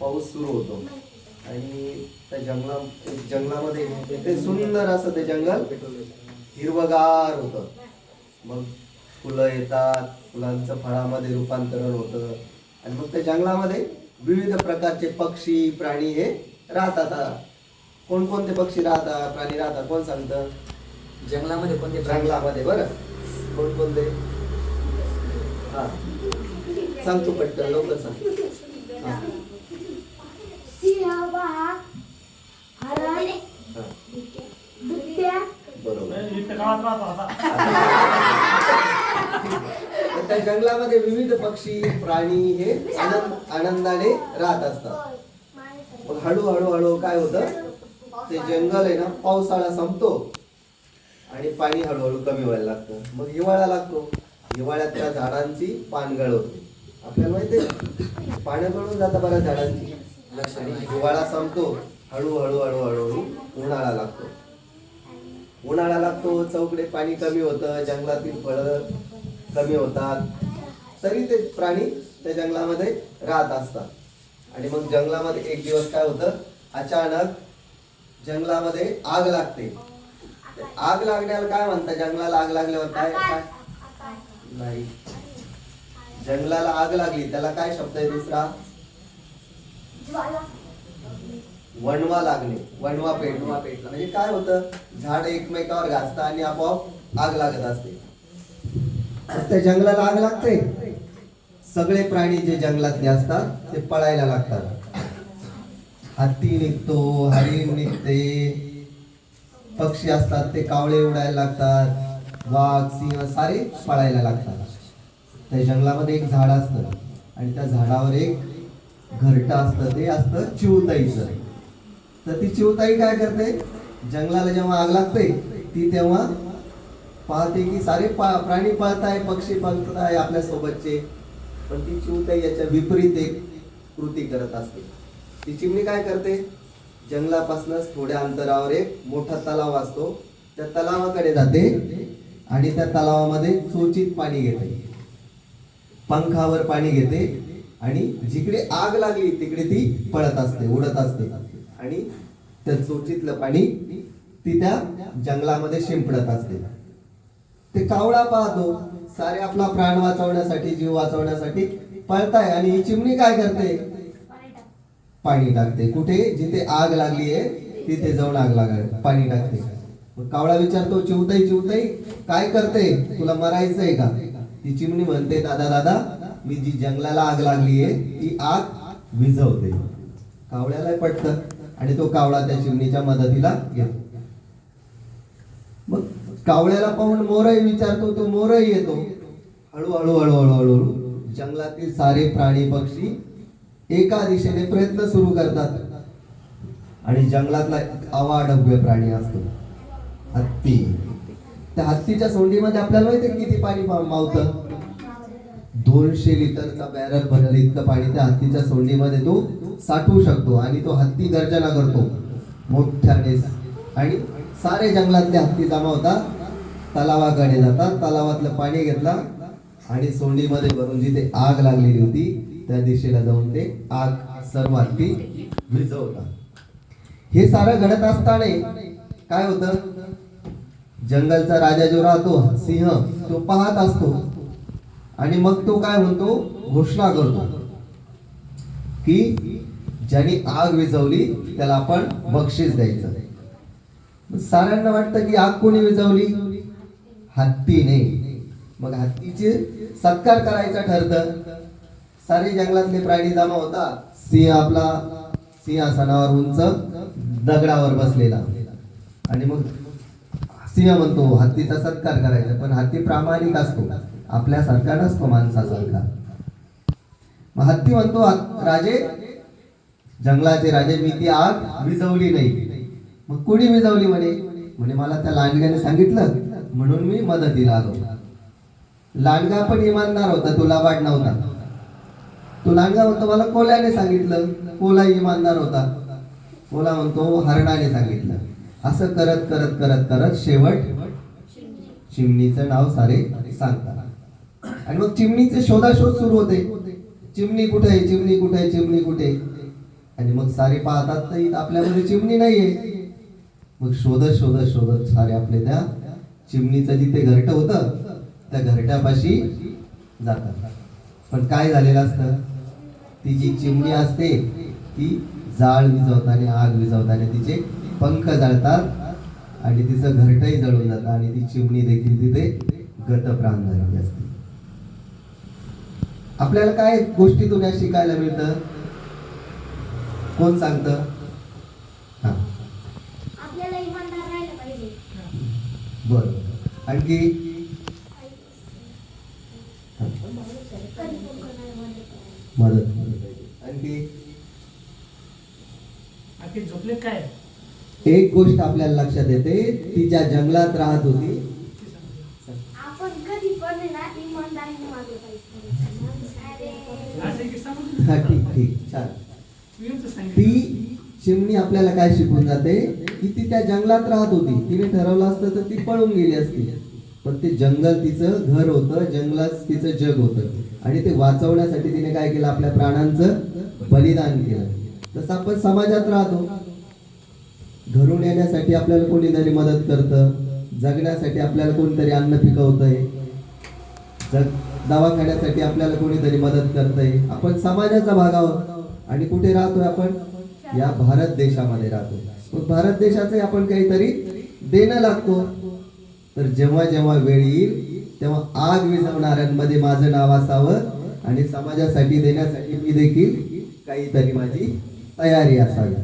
पाऊस सुरू होतो. आणि त्या जंगला जंगलामध्ये ते सुंदर असं ते जंगल हिरवगार होतं. मग फुलं येतात फुलांचं फळामध्ये रूपांतरण होतं. आणि मग त्या जंगलामध्ये विविध प्रकारचे पक्षी प्राणी हे राहतात. कोणकोणते पक्षी राहतात प्राणी राहतात कोण सांगतं? जंगलामध्ये कोणते जंगलामध्ये बरं. कोणकोणते? हा. सांग तू पटकन लवकर सांग. हा. सिंह वाघ हरण हा, बिबट्या बरोबर इथे गावात राहतो आता तर त्या जंगलामध्ये विविध पक्षी प्राणी हे आनंद आनंदाने राहत असतात. मग हळूहळू हळू काय होतं? ते जंगल आहे ना पावसाळा संपतो आणि पाणी हळूहळू कमी व्हायला लागतं. मग हिवाळा लागतो. हिवाळ्यात त्या झाडांची पानगळ होते. आपल्याला माहिती आहे? पानं गळून जातात बऱ्याच झाडांची. लक्षणी हिवाळा संपतो. हळूहळू हळूहळू उन्हाळा लागतो. उन्हाळा लागतो चौकडे पाणी कमी होतं जंगलातील फळं कमी होतात. तरी ते प्राणी त्या जंगलामध्ये राहत असतात. आणि मग जंगलामध्ये एक दिवस काय होतं? अचानक जंगलामध्ये आग लागते. आग लागण्याला काय म्हणतात? जंगलाला आग लागल्यावर काय? काय? नाही. जंगलाला आग लागली त्याला काय शब्द आहे दुसरा? वणवा लागणे वणवा पेटवा पेटला म्हणजे काय होतं? झाड एकमेकावर घासतं आणि आपोआप आग लागत असते. त्या जंगलाला आग लागते. सगळे प्राणी जे जंगलातले असतात ते पळायला लागतात. हत्ती निघतो हरिण निघते. पक्षी असतात ते कावळे उडायला लागतात. वाघ सिंह सारे पळायला लागतात. त्या जंगलामध्ये एक झाड असतं. आणि त्या झाडावर एक घरटं असतं. ते असतं चिवताईचं. तर ती चिवताई काय करते? जंगलाला जेव्हा आग लागते ती तेव्हा पाहते की सारे पा प्राणी पळताय पक्षी पळताय आपल्या सोबतचे. पण ती चिवताई याच्या विपरीत एक कृती करत असते. ती चिमणी काय करते? जंगलापासूनच थोड्या अंतरावर एक मोठा तलाव असतो. त्या तलावाकडे जाते आणि त्या तलावामध्ये चोचित पाणी घेते. पंखावर पाणी घेते आणि जिकडे आग लागली तिकडे ती पळत असते उडत असते. आणि त्या चोचीतलं पाणी ती त्या जंगलामध्ये शिंपडत असते. ते कावळा पाहतो सारे आपला प्राण वाचवण्यासाठी जीव वाचवण्यासाठी पळताय आणि ही चिमणी काय करते? पाणी टाकते. कुठे? जिथे आग लागली आहे तिथे जाऊन आग लाग पाणी टाकते. कावळा विचारतो चिवताई चिवताई काय करते? तुला मरायचंय का? ती चिमणी म्हणते दादा दादा मी जी जंगलाला आग लागली आहे ती आग विझवते. कावळ्याला पटतं. आणि तो कावळा त्या चिमणीच्या मदतीला घेतो मग कावळ्याला पाहून मोरही विचारतो तो मोरही येतो. हळूहळू हळूहळू हळूहळू जंगलातील सारे प्राणी पक्षी एका दिशेने प्रयत्न सुरू करतात. आणि जंगलातला एक अवाढव्य प्राणी असतो. हत्ती. त्या हत्तीच्या सोंडीमध्ये आपल्याला माहिती आहे किती पाणी मा- मावतं? दोनशे लिटरचा बॅरल भरलं इतकं पाणी त्या हत्तीच्या सोंडीमध्ये तो साठवू शकतो आणि तो हत्ती गर्जना करतो. मोठ्या आणि सारे जंगलातले हत्ती जमा होतात. तलावाकडे जातात. तलावातलं पाणी घेतला आणि सोंडीमध्ये भरून जिथे आग लागलेली होती त्या दिशेला जाऊन ते आग सर्व हत्ती विझवतात. हे सारं घडत असताना काय होतं? जंगलचा राजा जो राहतो सिंह तो पाहत असतो. आणि मग तो काय म्हणतो? घोषणा करतो. की ज्याने आग विझवली त्याला आपण बक्षीस द्यायचं. साऱ्यांना वाटतं की आग कोणी विझवली? हत्तीने मग हत्तीचे सत्कार करायचा ठरतं. सारे जंगलातले प्राणी जमा होता सिंह आपला सिंहासनावर उंच दगडावर बसलेला. आणि मग सिंह म्हणतो हत्तीचा सत्कार करायचा. पण हत्ती प्रामाणिक असतो. आपल्यासारखा नसतो माणसासारखा. हत्ती म्हणतो राजे. जंगलाचे राजे मी ती आग विजवली नाही. मग कोणी विजवली म्हणे? म्हणे मला त्या लांडग्याने सांगितलं म्हणून मी मदतीला आलो. लांडगा पण इमानदार होता तो लाबाड नव्हता. तो लांडगा म्हणतो मला कोल्याने सांगितलं कोला इमानदार होता. कोला म्हणतो हरणाने सांगितलं. असं करत करत करत करत शेवट चिमणीचं नाव सारे सांगतात. आणि मग चिमणीचे शोधाशोध सुरू होते. चिमणी कुठे आहे चिमणी कुठे आहे चिमणी कुठे? आहे? आणि मग सारे पाहतात तर आपल्यामध्ये चिमणी नाहीये. मग शोधत शोधत शोधत सारे आपले त्या चिमणीचं जिथे घरटं होतं त्या घरट्यापाशी जातात. पण काय झालेलं असतं? ती जी चिमणी असते ती जाळ विझवताना आग विझवताना तिचे पंख जळतात आणि तिचं घरटही जळून जातं आणि ती चिमणी देखील तिथे गतप्राण झालेली असते. आपल्याला काय गोष्टीतून या शिकायला मिळतं? कोण सांगतं? हा. बर. आणखी? मदत. आणखी? झोपले काय? एक गोष्ट आपल्याला लक्षात येते ती ज्या जंगलात राहत होती आपण कधी पण हा ठीक ठीक छान ती चिमणी आपल्याला काय शिकून जाते? की ती त्या जंगलात राहत होती. तिने ठरवलं असतं तर ती पळून गेली असती. पण ते जंगल तिचं घर होतं जंगलात तिचं जग होतं. आणि ते वाचवण्यासाठी तिने काय केलं? आपल्या प्राणांचं बलिदान केलं. तसं आपण समाजात राहतो. घरून येण्यासाठी आपल्याला कोणीतरी मदत करतं. जगण्यासाठी आपल्याला कोणीतरी अन्न पिकवतंय. जग दवाखान्यासाठी आपल्याला कोणीतरी मदत करतंय. आपण समाजाचा भाग आहोत आणि कुठे राहतोय आपण? या भारत देशामध्ये राहतो मग भारत देशाचे आपण काहीतरी देणं लागतो. तर जेव्हा जेव्हा वेळ येईल तेव्हा आग विझवणाऱ्यांमध्ये माझं नाव असावं आणि समाजासाठी देण्यासाठी मी देखील काहीतरी माझी तयारी असावी.